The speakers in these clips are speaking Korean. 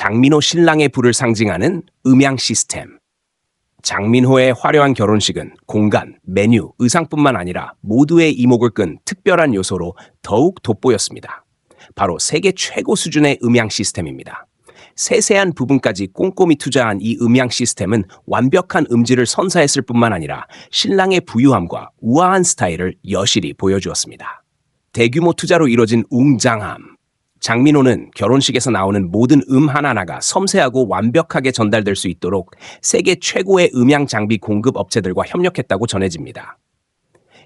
장민호 신랑의 부를 상징하는 음향 시스템. 장민호의 화려한 결혼식은 공간, 메뉴, 의상뿐만 아니라 모두의 이목을 끈 특별한 요소로 더욱 돋보였습니다. 바로 세계 최고 수준의 음향 시스템입니다. 세세한 부분까지 꼼꼼히 투자한 이 음향 시스템은 완벽한 음질을 선사했을 뿐만 아니라 신랑의 부유함과 우아한 스타일을 여실히 보여주었습니다. 대규모 투자로 이뤄진 웅장함. 장민호는 결혼식에서 나오는 모든 음 하나하나가 섬세하고 완벽하게 전달될 수 있도록 세계 최고의 음향 장비 공급 업체들과 협력했다고 전해집니다.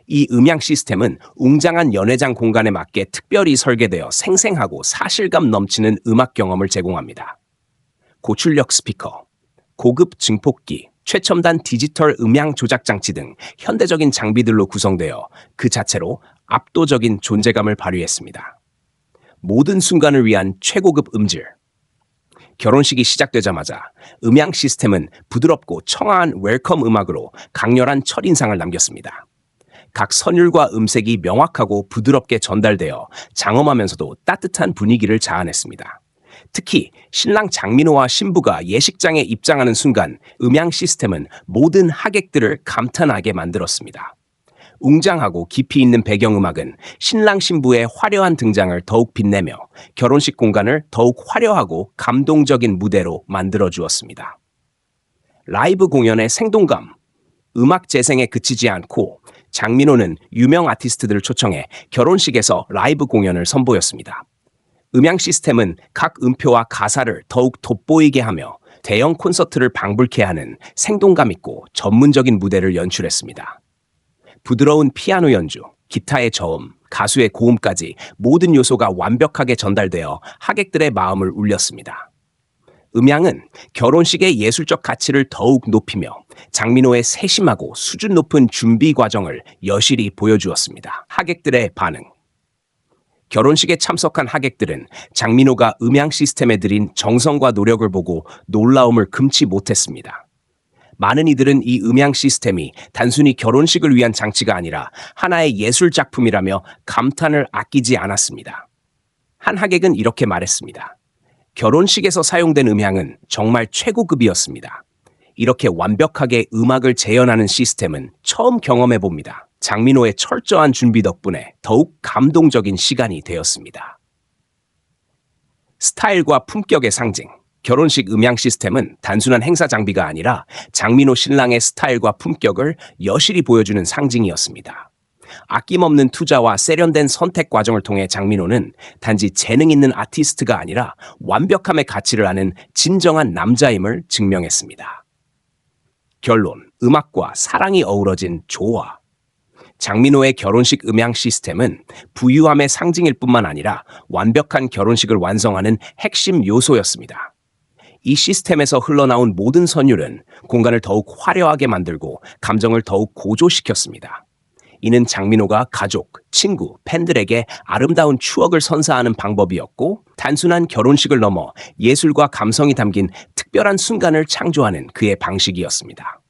이 음향 시스템은 웅장한 연회장 공간에 맞게 특별히 설계되어 생생하고 사실감 넘치는 음악 경험을 제공합니다. 고출력 스피커, 고급 증폭기, 최첨단 디지털 음향 조작 장치 등 현대적인 장비들로 구성되어 그 자체로 압도적인 존재감을 발휘했습니다. 모든 순간을 위한 최고급 음질. 결혼식이 시작되자마자 음향 시스템은 부드럽고 청아한 웰컴 음악으로 강렬한 첫인상을 남겼습니다. 각 선율과 음색이 명확하고 부드럽게 전달되어 장엄하면서도 따뜻한 분위기를 자아냈습니다. 특히 신랑 장민호와 신부가 예식장에 입장하는 순간 음향 시스템은 모든 하객들을 감탄하게 만들었습니다. 웅장하고 깊이 있는 배경음악은 신랑 신부의 화려한 등장을 더욱 빛내며 결혼식 공간을 더욱 화려하고 감동적인 무대로 만들어 주었습니다. 라이브 공연의 생동감, 음악 재생에 그치지 않고 장민호는 유명 아티스트들을 초청해 결혼식에서 라이브 공연을 선보였습니다. 음향 시스템은 각 음표와 가사를 더욱 돋보이게 하며 대형 콘서트를 방불케 하는 생동감 있고 전문적인 무대를 연출했습니다. 부드러운 피아노 연주, 기타의 저음, 가수의 고음까지 모든 요소가 완벽하게 전달되어 하객들의 마음을 울렸습니다. 음향은 결혼식의 예술적 가치를 더욱 높이며 장민호의 세심하고 수준 높은 준비 과정을 여실히 보여주었습니다. 하객들의 반응. 결혼식에 참석한 하객들은 장민호가 음향 시스템에 들인 정성과 노력을 보고 놀라움을 금치 못했습니다. 많은 이들은 이 음향 시스템이 단순히 결혼식을 위한 장치가 아니라 하나의 예술 작품이라며 감탄을 아끼지 않았습니다. 한 하객은 이렇게 말했습니다. 결혼식에서 사용된 음향은 정말 최고급이었습니다. 이렇게 완벽하게 음악을 재현하는 시스템은 처음 경험해 봅니다. 장민호의 철저한 준비 덕분에 더욱 감동적인 시간이 되었습니다. 스타일과 품격의 상징. 결혼식 음향 시스템은 단순한 행사 장비가 아니라 장민호 신랑의 스타일과 품격을 여실히 보여주는 상징이었습니다. 아낌없는 투자와 세련된 선택 과정을 통해 장민호는 단지 재능 있는 아티스트가 아니라 완벽함의 가치를 아는 진정한 남자임을 증명했습니다. 결론, 음악과 사랑이 어우러진 조화. 장민호의 결혼식 음향 시스템은 부유함의 상징일 뿐만 아니라 완벽한 결혼식을 완성하는 핵심 요소였습니다. 이 시스템에서 흘러나온 모든 선율은 공간을 더욱 화려하게 만들고 감정을 더욱 고조시켰습니다. 이는 장민호가 가족, 친구, 팬들에게 아름다운 추억을 선사하는 방법이었고 단순한 결혼식을 넘어 예술과 감성이 담긴 특별한 순간을 창조하는 그의 방식이었습니다.